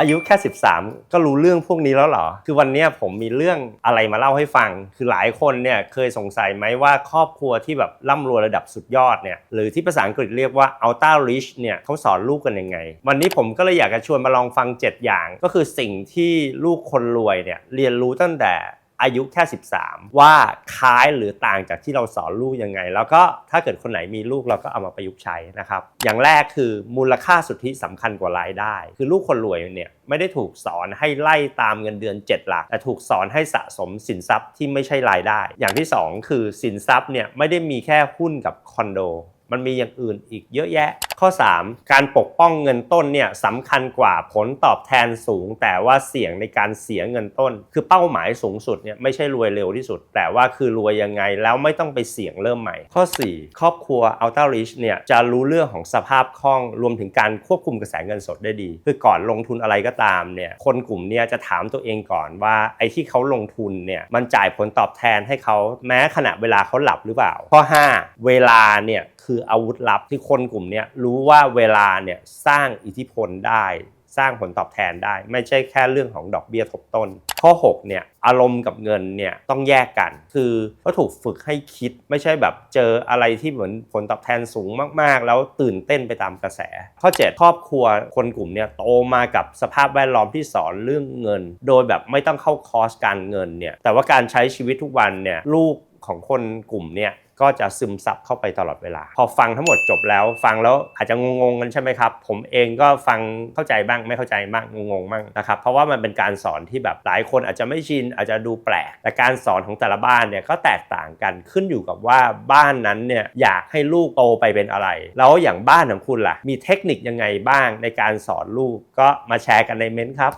อายุแค่ 13 ก็รู้เรื่องพวกนี้แล้วเหรอ คือวันนี้ผมมีเรื่องอะไรมาเล่าให้ฟัง คือหลายคนเนี่ยเคยสงสัยไหมว่าครอบครัวที่แบบร่ำรวยระดับสุดยอดเนี่ย หรือที่ภาษาอังกฤษเรียกว่า ultra rich เนี่ยเขาสอนลูกกันยังไง วันนี้ผมก็เลยอยากจะชวนมาลองฟัง 7 อย่าง ก็คือสิ่งที่ลูกคนรวยเนี่ยเรียนรู้ตั้งแต่ อายุแค่ 13 ว่าคล้ายหรือต่างจากที่เราสอนลูกยังไง แล้วก็ถ้าเกิดคนไหนมีลูกเราก็เอามาประยุกต์ใช้นะครับ อย่างแรกคือมูลค่าสุทธิสำคัญกว่ารายได้ คือลูกคนรวยเนี่ยไม่ได้ถูกสอนให้ไล่ตามเงินเดือน 7 หลัก แต่ถูกสอนให้สะสมสินทรัพย์ที่ไม่ใช่รายได้ อย่างที่ 2 คือสินทรัพย์เนี่ยไม่ได้มีแค่หุ้นกับคอนโด มันมีอย่างอื่นอีกเยอะแยะ ข้อ 3 การปกป้องเงินต้นเนี่ยสำคัญกว่าผลตอบแทนสูง แต่ว่าเสี่ยงในการเสียเงินต้น คือเป้าหมายสูงสุดเนี่ยไม่ใช่รวยเร็วที่สุด แต่ว่าคือรวยยังไงแล้วไม่ต้องไปเสี่ยงเริ่มใหม่ ข้อ 4 ครอบครัว Ultra Rich เนี่ยจะรู้เรื่องของสภาพคล่องรวมถึงการควบคุมกระแสเงินสดได้ดี คือก่อนลงทุนอะไรก็ตามเนี่ยคนกลุ่มเนี้จะถามตัวเองก่อนว่าไอ้ที่เขาลงทุนเนี่ยมันจ่ายผลตอบแทนให้เขาแม้ขณะเวลาเขาหลับหรือเปล่า ข้อ 5 เวลาเนี่ย คืออาวุธลับที่คนกลุ่มนี้รู้ว่าเวลาเนี่ยสร้างอิทธิพลได้ สร้างผลตอบแทนได้ ไม่ใช่แค่เรื่องของดอกเบี้ยทบต้น ข้อ6เนี่ยอารมณ์กับเงินเนี่ยต้องแยกกัน คือเขาถูกฝึกให้คิดไม่ใช่แบบเจออะไรที่เหมือนผลตอบแทนสูงมากๆ แล้วตื่นเต้นไปตามกระแส ข้อ 7 ครอบครัวคนกลุ่มเนี่ยโตมากับสภาพแวดล้อมที่สอนเรื่องเงิน โดยแบบไม่ต้องเข้าคอร์สการเงินเนี่ยแต่ว่าการใช้ชีวิตทุกวันเนี่ยลูก ของคนกลุ่มเนี่ยก็จะซึมซับเข้าไปตลอดเวลา พอฟังทั้งหมดจบแล้ว ฟังแล้วอาจจะงงๆกันใช่ไหมครับ ผมเองก็ฟังเข้าใจบ้างไม่เข้าใจบ้างงงๆบ้างนะครับเพราะว่ามันเป็นการสอนที่แบบหลายคนอาจจะไม่ชินอาจจะดูแปลก แต่การสอนของแต่ละบ้านเนี่ยก็แตกต่างกันขึ้นอยู่กับว่าบ้านนั้นเนี่ยอยากให้ลูกโตไปเป็นอะไร แล้วอย่างบ้านของคุณล่ะ มีเทคนิคยังไงบ้างในการสอนลูกก็มาแชร์กันในเม้นต์ครับ